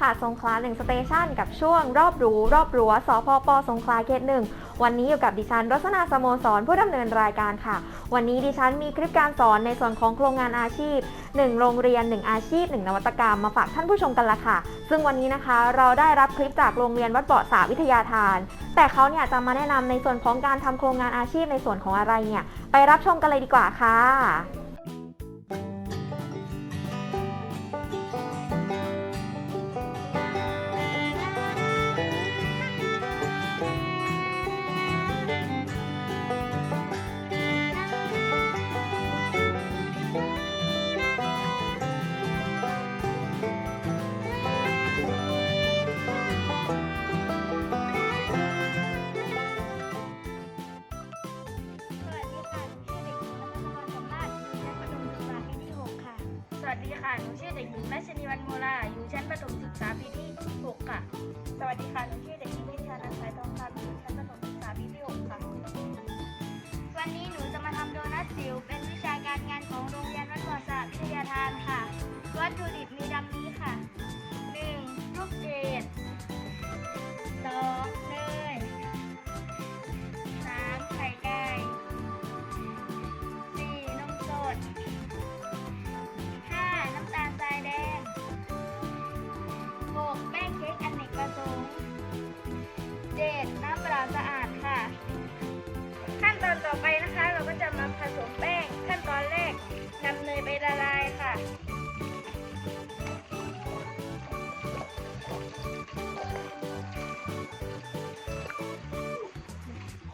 ค่ะ สงขลาหนึ่งสเตชันกับช่วงรอบรู้รอบรั้วสพปสงขลาเขตหนึ่งวันนี้อยู่กับดิฉันรสนาสโมสรผู้ดำเนินรายการค่ะ วันนี้ดิฉันมีคลิปการสอนในส่วนของโครงงานอาชีพ 1 โรงเรียน 1 อาชีพ 1 นวัตกรรมมาฝากท่านผู้ชมกันละค่ะ ซึ่งวันนี้นะคะเราได้รับคลิปจากโรงเรียนวัดเบาะสาวิทยาทาน แต่เขาเนี่ยจะมาแนะนำในส่วนของการทำโครงงานอาชีพในส่วนของอะไรเนี่ยไปรับชมกันเลยดีกว่าค่ะ ค่ะ หนูชื่อเด็กหญิงรัชนีวันโมลา อยู่ชั้นประถมศึกษาปีที่ 6 ค่ะ สวัสดีค่ะ หนูชื่อเด็กหญิงวิชานันท์สายทองคำอยู่ชั้นประถมศึกษาปีที่ 6 ค่ะ วันนี้หนูจะมาทำโดนัทจิ๋วเป็นวิชาการงานของโรงเรียนวัดบ่อสะวิทยาทานค่ะ วัตถุดิบมีดังนี้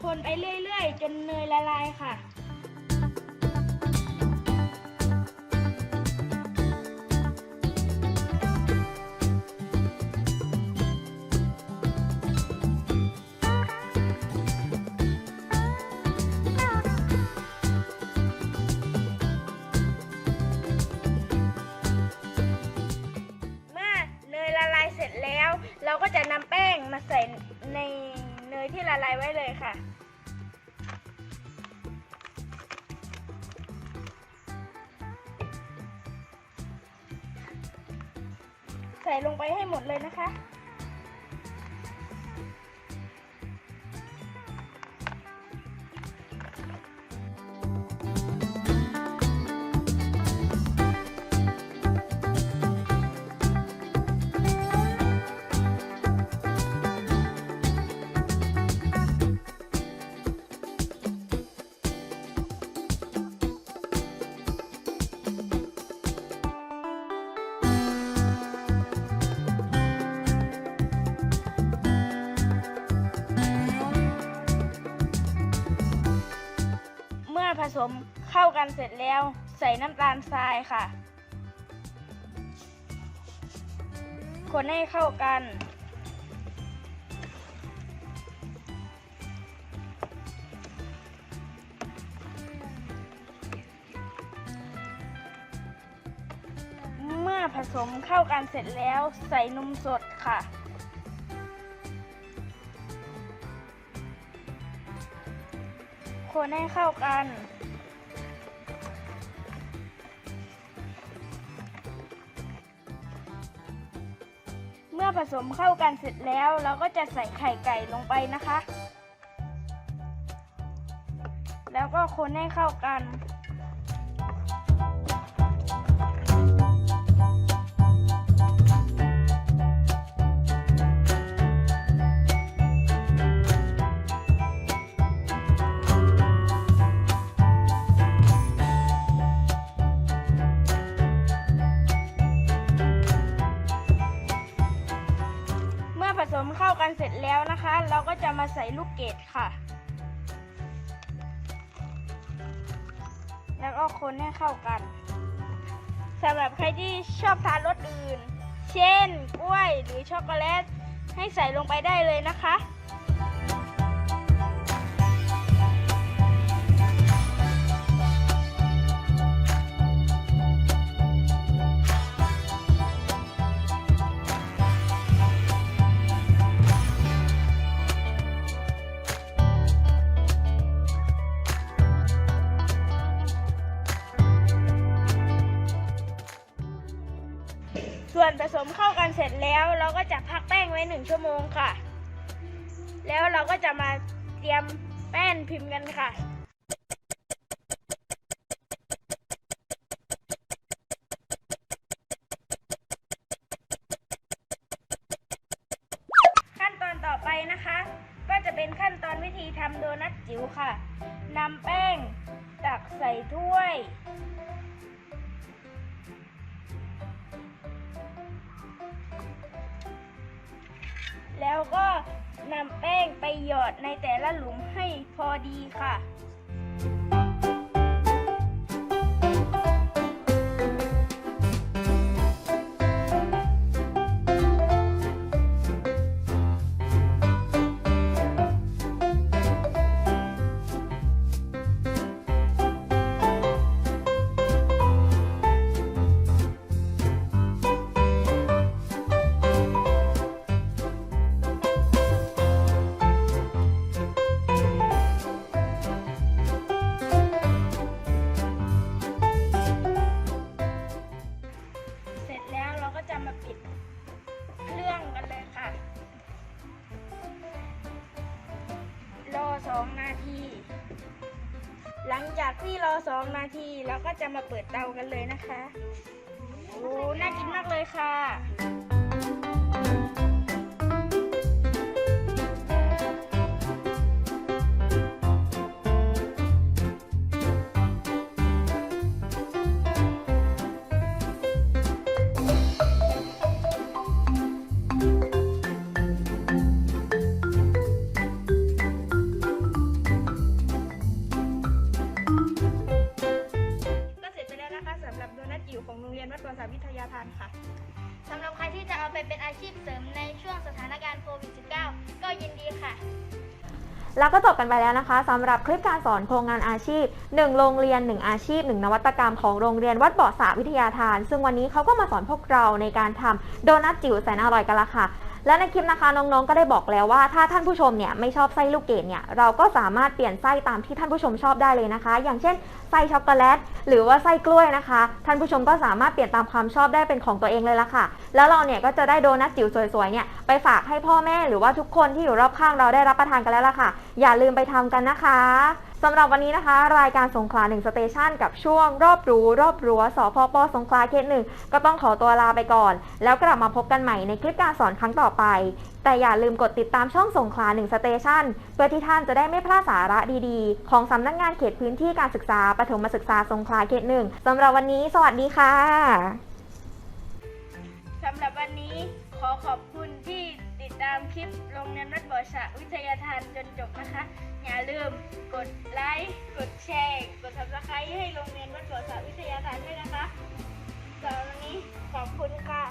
คนไปเรื่อยๆ จนเนยละลายค่ะ ละลายไว้เลยค่ะ ใส่ลงไปให้หมดเลยนะคะ มื่อผสมเข้ากันเสร็จแล้ว ใส่น้ำตาลทรายค่ะ คนให้เข้ากัน เมื่อผสมเข้ากันเสร็จแล้วใส่นมสดค่ะคนให้เข้ากัน อผสมเข้ากันเสร็จแล้ว เราก็จะใส่ไข่ไก่ลงไปนะคะ แล้วก็คนให้เข้ากัน นเราก็จะมาใส่ลูกเกดค่ะ แล้วก็คนให้เข้ากันสำหรับใครที่ชอบทานรสอื่น เช่น กล้วยหรือช็อกโกแลต ให้ใส่ลงไปได้เลยนะคะ ส่วนผสมเข้ากันเสร็จแล้วเราก็จะพักแป้งไว้หนึ่งชั่วโมงค่ะ แล้วเราก็จะมาเตรียมแป้นพิมพ์กันค่ะขั้นตอนต่อไปนะคะ ก็จะเป็นขั้นตอนวิธีทำโดนัทจิ๋วค่ะนำแป้ง ตักใส่ถ้วย แล้วก็นำแป้งไปหยอดในแต่ละหลุมให้พอดีค่ะ องนาที หลังจากที่รอสองนาทีเราก็จะมาเปิดเตากันเลยนะคะ โอ้ น่ากินมากเลยค่ะ แล้วก็จบกันไปแล้วนะคะสำหรับคลิปการสอนโครงงานอาชีพ 1 โรงเรียน 1 อาชีพ 1 นวัตกรรมของโรงเรียนวัดเบาะสาวิทยาทาน ซึ่งวันนี้เขาก็มาสอนพวกเราในการทำโดนัทจิ๋วแสนอร่อยกันละค่ะ และในคลิปนะคะน้องๆก็ได้บอกแล้วว่าถ้าท่านผู้ชมเนี่ยไม่ชอบไส้ลูกเกดเนี่ยเราก็สามารถเปลี่ยนไส้ตามที่ท่านผู้ชมชอบได้เลยนะคะ อย่างเช่นไส้ช็อกโกแลตหรือว่าไส้กล้วยนะคะ ท่านผู้ชมก็สามารถเปลี่ยนตามความชอบได้เป็นของตัวเองเลยละค่ะ แล้วเราเนี่ยก็จะได้โดนัทจิ๋วสวยๆเนี่ยไปฝากให้พ่อแม่หรือว่าทุกคนที่อยู่รอบข้างเราได้รับประทานกันแล้วล่ะค่ะ อย่าลืมไปทำกันนะคะ สำหรับวันนี้นะคะ รายการสงขลาหนึ่งสเตชันกับช่วงรอบรู้ รอบรั้วสพปสงขลาเขตหนึ่งก็ต้องขอตัวลาไปก่อน แล้วกลับมาพบกันใหม่ในคลิปการสอนครั้งต่อไป แต่อย่าลืมกดติดตามช่องสงขลาหนึ่งสเตชันเพื่อที่ท่านจะได้ไม่พลาดสาระดีๆ ของสำนักงานเขตพื้นที่การศึกษาปฐมศึกษาสงขลาเขตหนึ่งสำหรับวันนี้ สวัสดีค่ะสำหรับวันนี้ขอขอบคุณที่ ตามคลิปโรงเรียนวัดบ่อสะวิทยาทานจนจบนะคะ อย่าลืมกดไลค์ กดแชร์ กดซับสไครต์ให้โรงเรียนวัดบ่อสะวิทยาทานด้วยนะคะตอนนี้ขอบคุณค่ะ